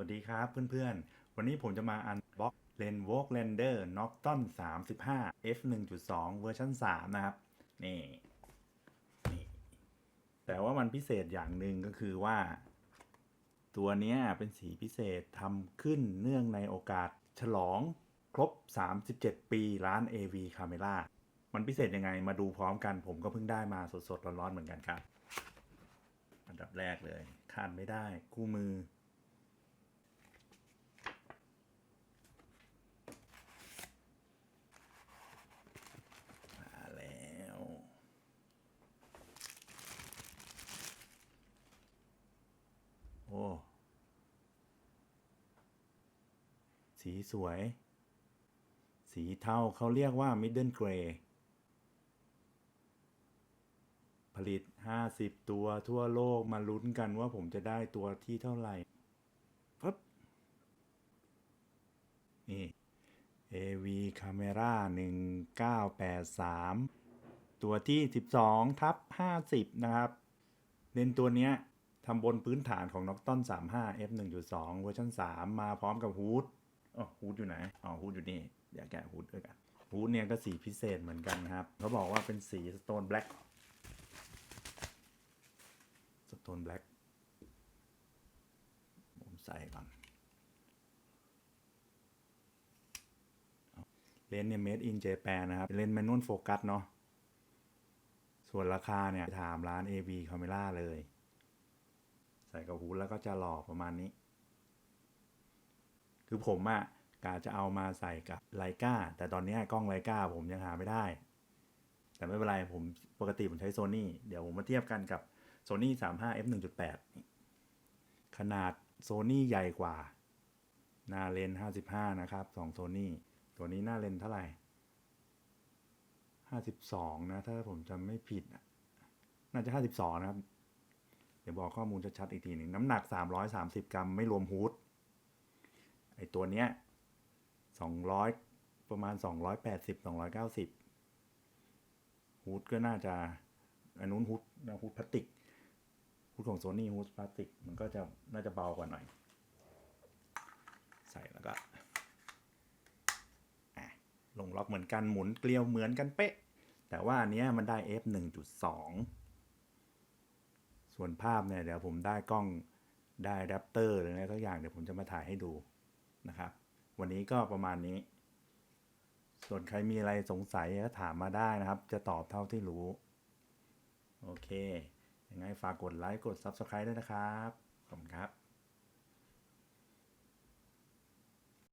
วัสดีครับเพื่อนๆ วันนี้ผมจะมาอันบ็อกเลนวอล์กเลนเดอร์น็อกตัน35 f 1.2 เวอร์ชัน3 นะครับ นี่ นี่ แต่ว่ามันพิเศษอย่างหนึ่งก็คือว่า ตัวนี้เป็นสีพิเศษทำขึ้นเนื่องในโอกาสฉลองครบ 37 ปีร้าน AV Camera มันพิเศษยังไงมาดูพร้อมกัน ผมก็เพิ่งได้มาสดๆ ร้อนๆ เหมือนกันครับ อันดับแรกเลยขาดไม่ได้คู่มือ มาแล้ว โอ้ สีสวย สีเทาเขาเรียกว่า middle gray ผลิต 50 ตัวทั่วโลกมาลุ้นกันว่าผมจะได้ตัวที่เท่าไหร่ปึ๊บนี่ AV Camera 1983 ตัวที่ 12 ทับ 50 นะครับ เลนตัวเนี้ยทำบนพื้นฐานของ Nocton 35 f 1.2 เวอร์ชัน3 มาพร้อมกับฮูด อ๋อฮูดอยู่ไหนอ๋อฮูดอยู่นี่เดี๋ยวแกะฮูดด้วยกันฮูดเนี่ยก็สีพิเศษเหมือนกันครับเขาบอกว่าเป็นสี Stone Black Stone Black ผมใส่ก่อนเลนส์เนี่ย made in Japan นะครับ เลนส์ manual focus เนาะส่วนราคาเนี่ย ถามร้าน AV Camera เลย ใส่กับหูแล้วก็จะหล่อประมาณนี้ คือผมอะกาจะเอามาใส่กับไลกาแต่ตอนนี้กล้องไลกาผมยังหาไม่ได้ แต่ไม่เป็นไรผมปกติผมใช้โซ n y เดี๋ยวผมมาเทียบกันกับ Sony 35 f 1.8นี่ขนาดโซ n y ใหญ่กว่า หน้าเลนส์55 นะครับสองโซนี่ตัวนี้หน้าเลนส์เท่าไหร่ 52 นะ ถ้าผมจำไม่ผิด น่าจะ 52 นะครับ เดี๋ยวบอกข้อมูลชัดๆอีกทีหนึ่งน้ำหนัก 330 กรัมไม่รวมฮูด ไอตัวเนี้ย200ประมาณ 280 290ฮูดก็น่าจะอันนู้นฮูดนะฮูดพลาสติกฮูดของโซนี่ฮูดพลาสติก มันก็จะน่าจะเบากว่าหน่อย ใส่แล้วก็อะลงล็อกเหมือนกันหมุนเกลียวเหมือนกันเป๊ะ แต่ว่าอันเนี้ยมันได้ f 1.2 ส่วนภาพเนี่ยเดี๋ยวผมได้กล้องได้แรปเตอร์หรืออะไรทุกอย่างเดี๋ยวผมจะมาถ่ายให้ดู นะครับ วันนี้ก็ประมาณนี้ ส่วนใครมีอะไรสงสัยก็ถามมาได้นะครับ จะตอบเท่าที่รู้ โอเค ยังไงฝากกดไลค์ กด Subscribe ด้วยนะครับ ขอบคุณครับ